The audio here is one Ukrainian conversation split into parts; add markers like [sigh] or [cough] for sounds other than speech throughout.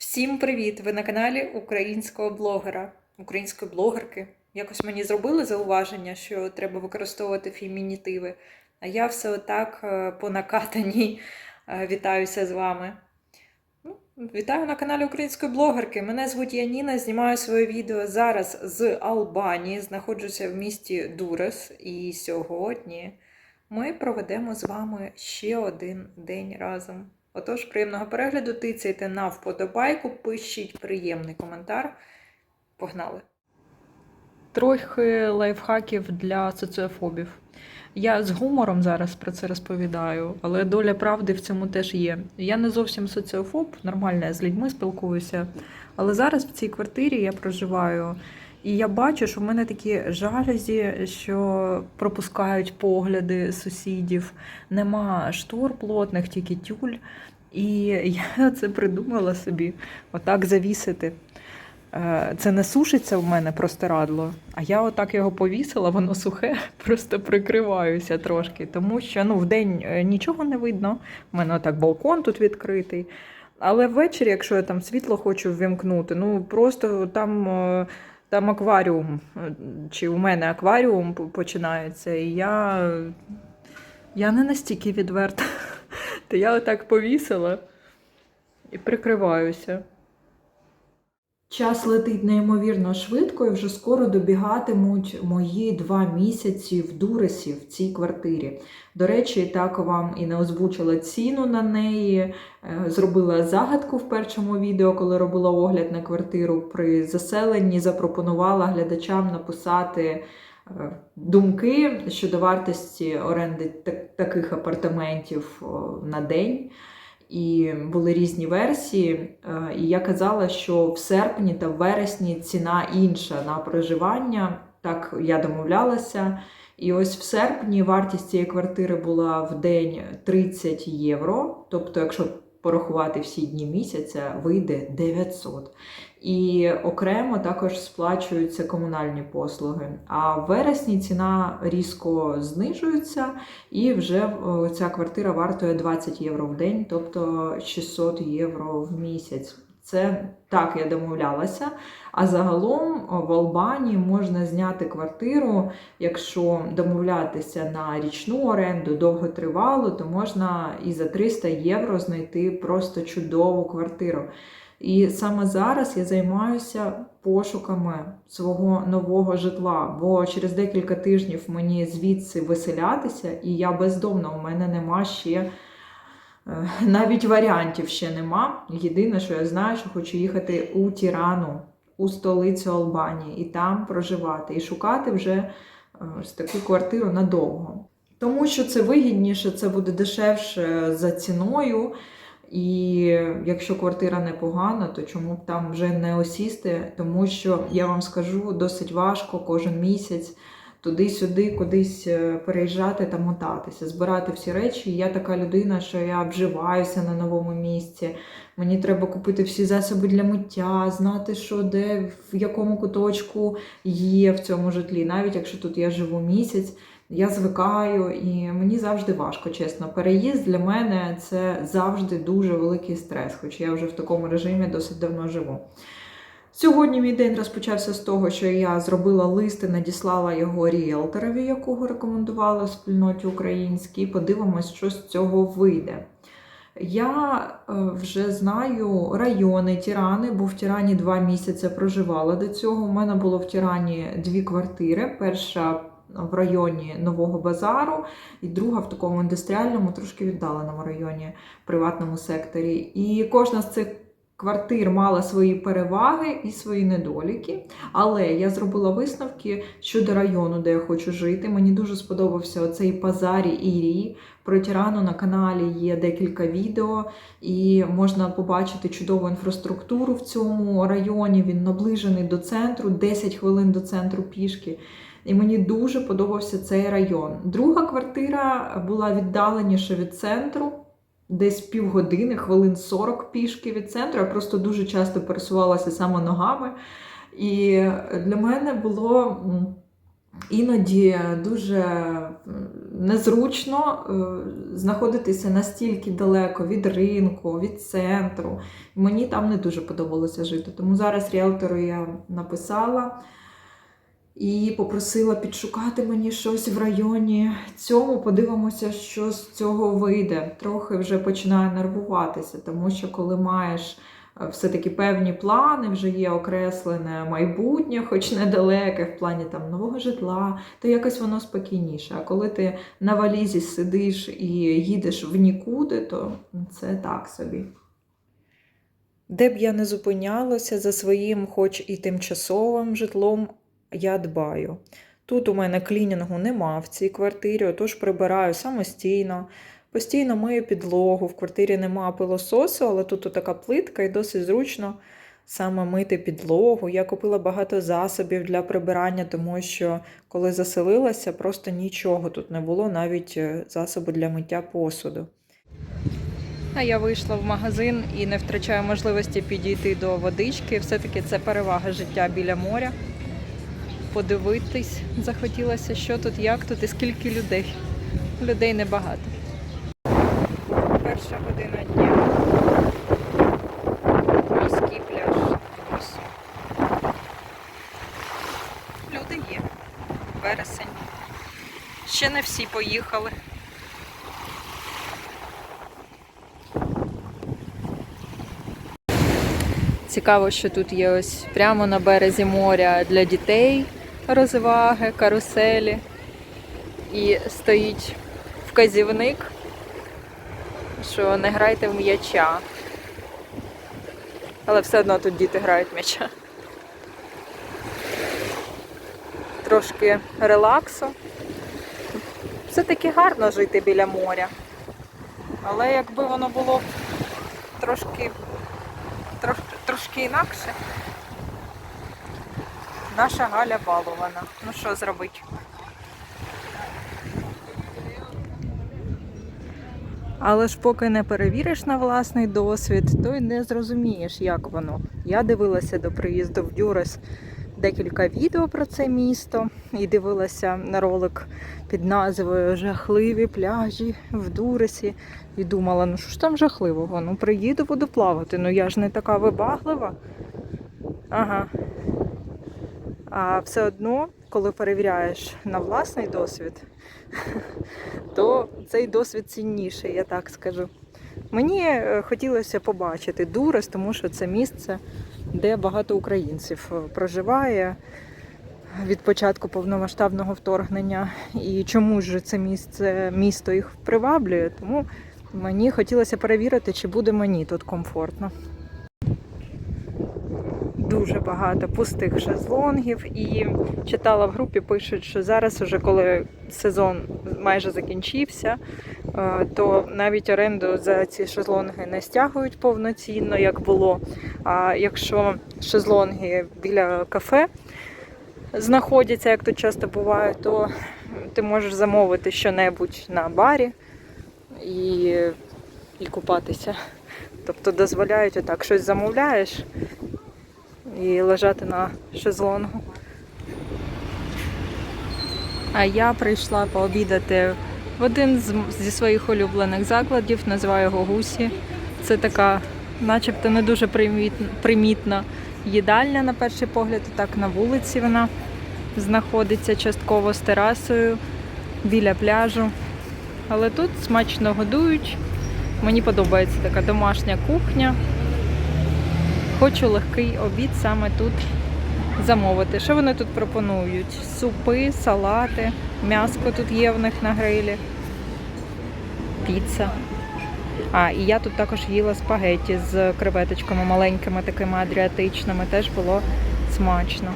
Всім привіт! Ви на каналі українського блогера, української блогерки. Якось мені зробили зауваження, що треба використовувати фемінітиви, а я все отак е, по накатаній е, вітаюся з вами. Ну, Вітаю на каналі української блогерки. Мене звуть Яніна, знімаю своє відео зараз з Албанії, знаходжуся в місті Дурес, і сьогодні ми проведемо з вами ще один день разом. Отож, приємного перегляду, тицяйте на вподобайку, пишіть приємний коментар. Погнали! Трохи лайфхаків для соціофобів. Я з гумором зараз про це розповідаю, але доля правди в цьому теж є. Я не зовсім соціофоб, нормально я з людьми спілкуюся. Але зараз в цій квартирі я проживаю, і я бачу, що в мене такі жалюзі, що пропускають погляди сусідів, нема штор плотних, тільки тюль. І я [laughs] це придумала собі отак завісити. Е, Це не сушиться в мене простирадло, а я отак його повісила, воно сухе, [laughs] просто прикриваюся трошки, тому що ну, вдень е, нічого не видно. У мене отак балкон тут відкритий. Але ввечері, якщо я там світло хочу ввімкнути, ну просто там, е, там акваріум, е, чи у мене акваріум починається, і я, я не настільки відверта. [laughs] То я отак повісила і прикриваюся. Час летить неймовірно швидко, і вже скоро добігатимуть мої два місяці в Дуресі в цій квартирі. До речі, так вам і не озвучила ціну на неї. Е, Зробила загадку в першому відео, коли робила огляд на квартиру. При заселенні запропонувала глядачам написати е, думки щодо вартості оренди таких апартаментів на день. І були різні версії. Е, І я казала, що в серпні та в вересні ціна інша на проживання. Так я домовлялася. І ось в серпні вартість цієї квартири була в день 30 євро. Тобто, якщо порахувати всі дні місяця, вийде 900. І окремо також сплачуються комунальні послуги. А в вересні ціна різко знижується, і вже ця квартира вартує 20 євро в день, тобто 600 євро в місяць. Це так я домовлялася. А загалом в Албанії можна зняти квартиру, якщо домовлятися на річну оренду довготривалу, то можна і за 300 євро знайти просто чудову квартиру. І саме зараз я займаюся пошуками свого нового житла, бо через декілька тижнів мені звідси виселятися, і я бездомна, у мене нема ще. е, Навіть варіантів ще нема. Єдине, що я знаю, що хочу їхати у Тірану, у столицю Албанії, і там проживати, і шукати вже е, ось таку квартиру надовго. Тому що це вигідніше, це буде дешевше за ціною. І якщо квартира непогана, то чому б там вже не осісти? Тому що я вам скажу, досить важко кожен місяць туди-сюди, кудись е, переїжджати та мотатися, збирати всі речі. Я така людина, що я обживаюся на новому місці. Мені треба купити всі засоби для миття, знати, що де, в якому куточку є в цьому житлі. Навіть якщо тут я живу місяць, я звикаю, і мені завжди важко, чесно. Переїзд для мене це завжди дуже великий стрес, хоч я вже в такому режимі досить давно живу. Сьогодні мій день розпочався з того, що я зробила лист і надіслала його ріелторові, якого рекомендувала в спільноті українській. Подивимось, що з цього вийде. Я е, вже знаю райони Тірани, бо в Тірані два місяці проживала до цього. У мене було в Тірані дві квартири. Перша в районі Нового Базару, і друга в такому індустріальному, трошки віддаленому районі, приватному секторі. І кожна з цих квартир мала свої переваги і свої недоліки. Але я зробила висновки щодо району, де я хочу жити. Мені дуже сподобався оцей Пазарі Ірії. Про Тірану на каналі є декілька відео, і можна побачити чудову інфраструктуру в цьому районі. Він наближений до центру, 10 хвилин до центру пішки. І мені дуже подобався цей район. Друга квартира була віддаленіше від центру, десь півгодини, хвилин 40 пішки від центру. Я просто дуже часто пересувалася саме ногами. І для мене було іноді дуже незручно е, знаходитися настільки далеко від ринку, від центру. Мені там не дуже подобалося жити. Тому зараз ріелтору я написала і попросила підшукати мені щось в районі цьому. Подивимося, що з цього вийде. Трохи вже починаю нервуватися, тому що коли маєш е, все-таки певні плани, вже є окреслене майбутнє, хоч недалеке в плані там нового житла, то якось воно спокійніше. А коли ти на валізі сидиш і їдеш в нікуди, то це так собі. Де б я не зупинялася за своїм, хоч і тимчасовим житлом, я дбаю. Тут у мене клінінгу нема в цій квартирі, отож прибираю самостійно. Постійно мию підлогу, в квартирі нема пилососу, але тут така плитка і досить зручно саме мити підлогу. Я купила багато засобів для прибирання, тому що коли заселилася, просто нічого тут не було, навіть е, засобу для миття посуду. А я вийшла в магазин і не втрачаю можливості підійти до водички. Все-таки це перевага життя біля моря. Подивитись захотілося, що тут, як тут і скільки людей. Людей небагато. Перша година дня. Морський пляж. Люди є. Вересень. Ще не всі поїхали. Цікаво, що тут є ось прямо на березі моря для дітей розваги, каруселі. І стоїть вказівник, що не грайте в м'яча. Але все одно тут діти грають м'яча. Трошки релаксу. Все-таки гарно жити біля моря. Але якби воно було трошки, трошки, трошки інакше, наша Галя балована. Ну що зробить? Але ж поки не перевіриш на власний досвід, то й не зрозумієш, як воно. Я дивилася до приїзду в Дюрес декілька відео про це місто і дивилася на ролик під назвою Жахливі пляжі в Дуресі. І думала, ну що ж там жахливого? Ну приїду, буду плавати. Ну я ж не така вибаглива. Ага. А все одно, коли перевіряєш на власний досвід, [laughs] то цей досвід цінніший, я так скажу. Мені е, хотілося побачити Дурес, тому що це місце, де багато українців е, проживає від початку повномасштабного вторгнення. І чому ж це місце, місто їх приваблює, тому мені хотілося перевірити, чи буде мені тут комфортно. Дуже багато пустих шезлонгів і читала в групі, пишуть, що зараз, уже коли сезон майже закінчився, е, то навіть оренду за ці шезлонги не стягують повноцінно, як було. А якщо шезлонги біля кафе знаходяться, як тут часто буває, то ти можеш замовити щонебудь на барі і, і купатися. Тобто дозволяють отак щось замовляєш і лежати на шезлонгу. А я прийшла пообідати в один зі своїх улюблених закладів, називаю його Гусі. Це така, начебто, не дуже примітна їдальня на перший погляд. Так на вулиці вона знаходиться частково з терасою біля пляжу. Але тут смачно годують. Мені подобається така домашня кухня. Хочу легкий обід саме тут замовити. Що вони тут пропонують? Супи, салати, м'яско тут є в них на грилі, піца. А, і я тут також їла спагеті з креветочками маленькими, такими адріатичними. Теж було смачно.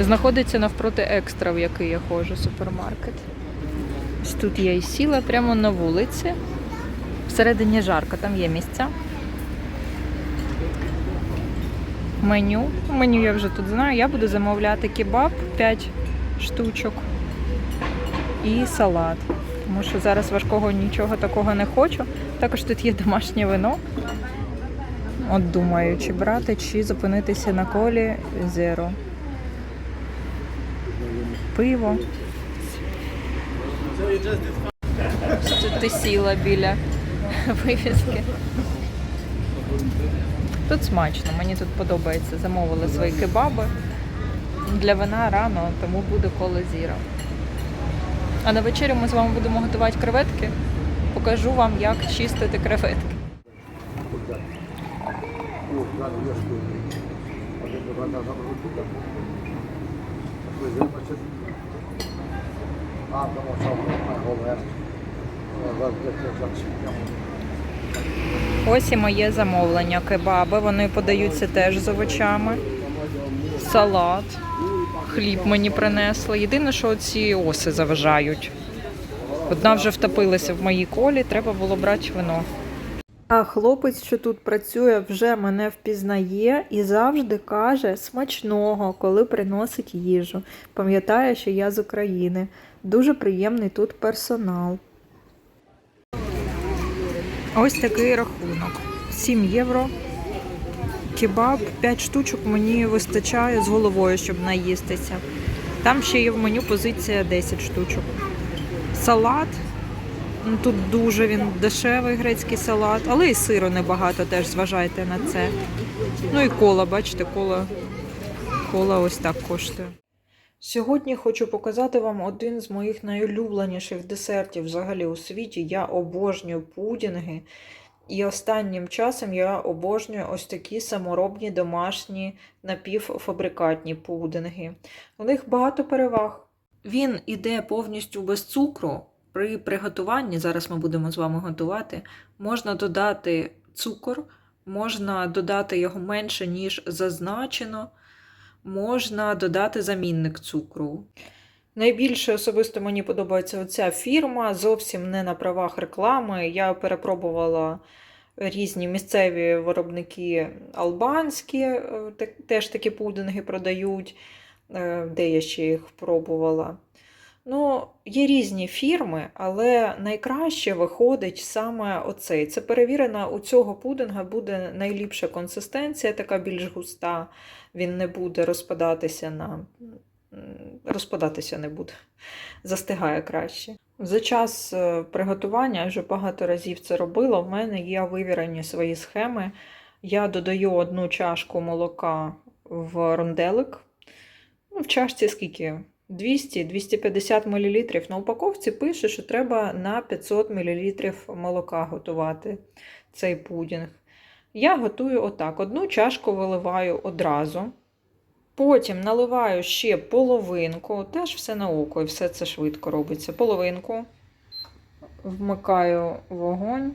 Знаходиться навпроти екстра, в який я ходжу, супермаркет. Ось тут я і сіла прямо на вулиці. Всередині жарко, там є місця. Меню. Меню я вже тут знаю. Я буду замовляти кебаб 5 штучок і салат. Тому що зараз важкого нічого такого не хочу. Також тут є домашнє вино. От думаю, чи брати, чи зупинитися на колі Зеро. Пиво. Тут ти сіла біля [laughs] вивіски. Тут смачно, мені тут подобається. Замовили свої кебаби. Для вина рано, тому буде коло зіра. А на вечерю ми з вами будемо готувати креветки. Покажу вам, як чистити креветки. Ось і моє замовлення. Кебаби. Вони подаються теж з овочами. Салат. Хліб мені принесли. Єдине, що ці оси заважають. Одна вже втопилася в моїй колі, треба було брати вино. А хлопець, що тут працює, вже мене впізнає і завжди каже смачного, коли приносить їжу. Пам'ятає, що я з України. Дуже приємний тут персонал. Ось такий рахунок. 7 євро. Кебаб, 5 штучок мені вистачає з головою, щоб наїстися. Там ще є в меню позиція 10 штучок. Салат. Ну, Тут дуже він дешевий грецький салат, але і сиру небагато теж зважайте на це. Ну і кола, бачите, кола, кола ось так коштує. Сьогодні хочу показати вам один з моїх найулюбленіших десертів взагалі у світі. Я обожнюю пудінги. І останнім часом я обожнюю ось такі саморобні домашні напівфабрикатні пудинги. У них багато переваг. Він іде повністю без цукру. При приготуванні, зараз ми будемо з вами готувати, можна додати цукор, можна додати його менше, ніж зазначено, можна додати замінник цукру. Найбільше особисто мені подобається оця фірма, зовсім не на правах реклами. Я перепробувала різні місцеві виробники албанські, е, теж такі пудинги продають, е, де я ще їх пробувала. Ну, є різні фірми, але найкраще виходить саме оцей. Це перевірено, у цього пудинга буде найліпша консистенція, така більш густа. Він не буде розпадатися на розпадатися не буде, застигає краще. За час е, приготування я вже багато разів це робила. В мене є вивірені свої схеми. Я додаю одну чашку молока в ронделик. Ну, в чашці скільки? 200-250 мл. На упаковці пише, що треба на 500 мл молока готувати цей пудінг. Я готую отак: одну чашку виливаю одразу. Потім наливаю ще половинку, теж все на око, і все це швидко робиться. Половинку. Вмикаю вогонь.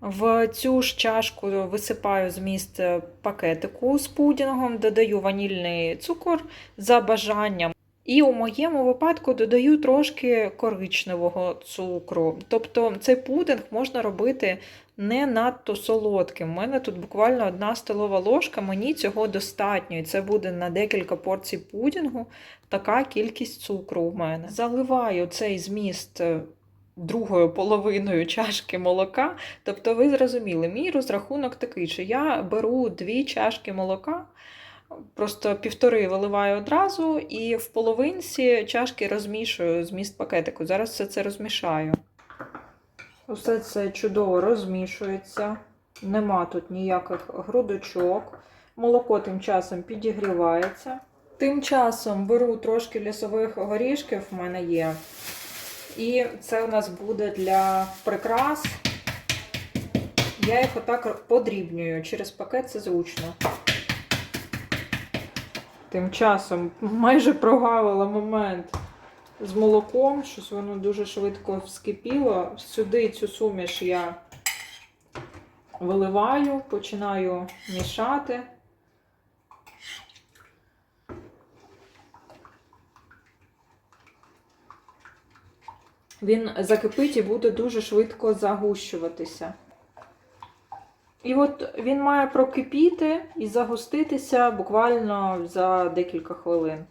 В цю ж чашку висипаю зміст пакетику з пудінгом, додаю ванільний цукор за бажанням. І у моєму випадку додаю трошки коричневого цукру. Тобто цей пудинг можна робити не надто солодким. У мене тут буквально одна столова ложка, мені цього достатньо. І це буде на декілька порцій пудінгу така кількість цукру у мене. Заливаю цей зміст е, другою половиною чашки молока. Тобто, ви зрозуміли, мій розрахунок такий, що я беру дві чашки молока. Просто півтори виливаю одразу і в половинці чашки розмішую зміст пакетику. Зараз все це розмішаю. Усе це чудово розмішується. Нема тут ніяких грудочок. Молоко тим часом підігрівається. Тим часом беру трошки лісових горішків, в мене є. І це у нас буде для прикрас. Я їх отак подрібнюю. Через пакет це зручно. Тим часом майже прогавила момент з молоком, щось воно дуже швидко вскипіло. Сюди цю суміш я виливаю, починаю мішати. Він закипить і буде дуже швидко загущуватися. І от він має прокипіти і загуститися буквально за декілька хвилин.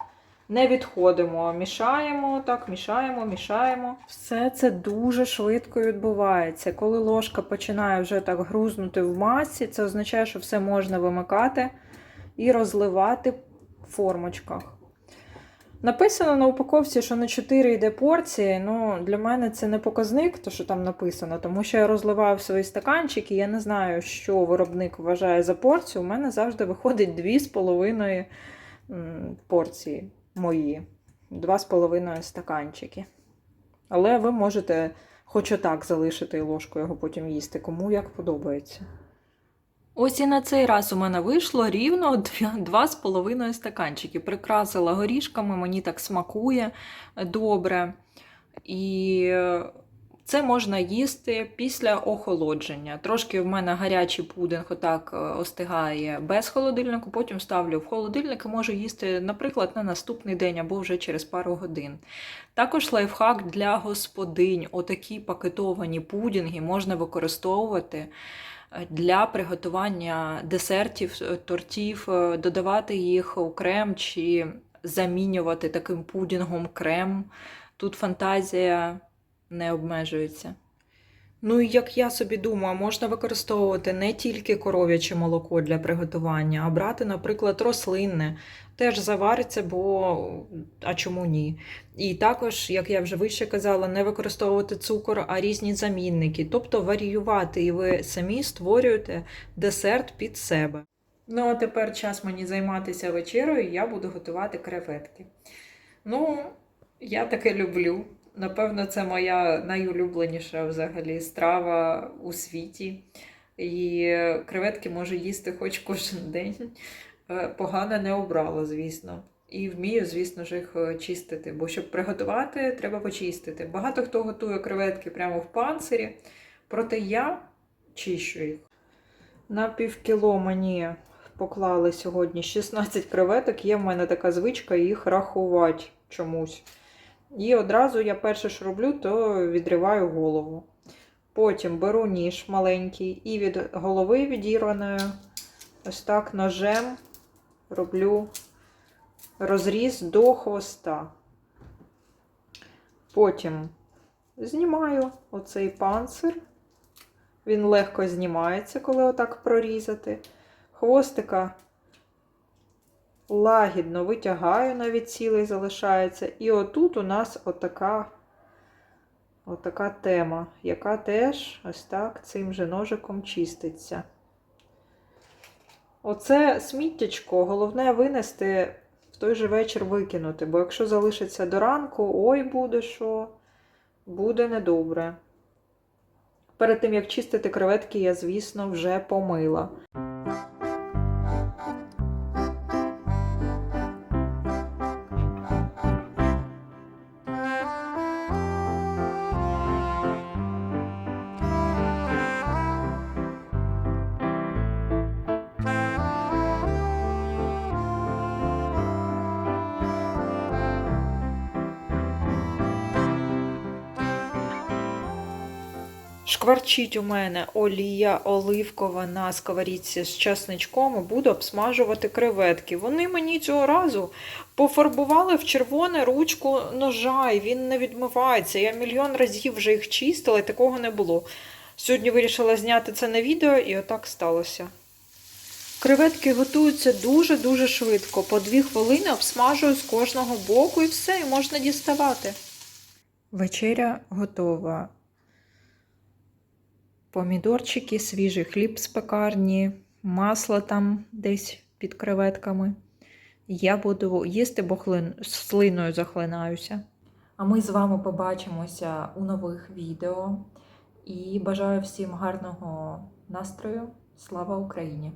Не відходимо, мішаємо, так, мішаємо, мішаємо. Все це дуже швидко відбувається. Коли ложка починає вже так грузнути в масі, це означає, що все можна вимикати і розливати в формочках. Написано на упаковці, що на 4 йде порції. Ну, для мене це не показник, то що там написано, тому що я розливаю в свої стаканчики. Я не знаю, що виробник вважає за порцію. У мене завжди виходить 2,5 порції мої. 2,5 стаканчики. Але ви можете хоч отак залишити ложку його потім їсти, кому як подобається. Ось і на цей раз у мене вийшло рівно дві- два з половиною стаканчики. Прикрасила горішками, мені так смакує добре. І це можна їсти після охолодження. Трошки в мене гарячий пудинг отак е, остигає без холодильнику, потім ставлю в холодильник і можу їсти, наприклад, на наступний день або вже через пару годин. Також лайфхак для господинь. Отакі пакетовані пудінги можна використовувати е, для приготування десертів, е, тортів, додавати їх у крем чи замінювати таким пудінгом крем. Тут фантазія не обмежується. Ну і як я собі думаю, можна використовувати не тільки коров'яче молоко для приготування, а брати, наприклад, рослинне. Теж завариться, бо а чому ні? І також, як я вже вище казала, не використовувати цукор, а різні замінники, тобто варіювати, і ви самі створюєте десерт під себе. Ну, а тепер час мені займатися вечерою, я буду готувати креветки. Ну, я таке люблю. Напевно, це моя найулюбленіша взагалі страва у світі. І креветки можу їсти хоч кожен день. Е, Погано не обрала, звісно. І вмію, звісно ж, їх е, чистити. Бо щоб приготувати, треба почистити. Багато хто готує креветки прямо в панцирі, проте я чищу їх. На півкіло мені поклали сьогодні 16 креветок. Є в мене така звичка їх рахувати чомусь. І одразу я перше, що роблю, то відриваю голову. Потім беру ніж маленький і від голови відірваною, ось так ножем роблю розріз до хвоста. Потім знімаю оцей панцир. Він легко знімається, коли отак прорізати. Хвостика лагідно витягаю, навіть цілий залишається. І отут у нас отака, отака тема, яка теж ось так цим же ножиком чиститься. Оце сміттячко, головне винести в той же вечір викинути, бо якщо залишиться до ранку, ой буде що, буде недобре. Перед тим, як чистити креветки, я, звісно, вже помила. Шкварчить у мене олія оливкова на сковорідці з часничком і буду обсмажувати креветки. Вони мені цього разу пофарбували в червоне ручку ножа, і він не відмивається. Я мільйон разів вже їх чистила, і такого не було. Сьогодні вирішила зняти це на відео, і отак сталося. Креветки готуються дуже-дуже швидко. По дві хвилини обсмажую з кожного боку і все, і можна діставати. Вечеря готова. Помідорчики, свіжий хліб з пекарні, масло там десь під креветками. Я буду їсти, бо хлин... слиною захлинаюся. А ми з вами побачимося у нових відео. І бажаю всім гарного настрою. Слава Україні!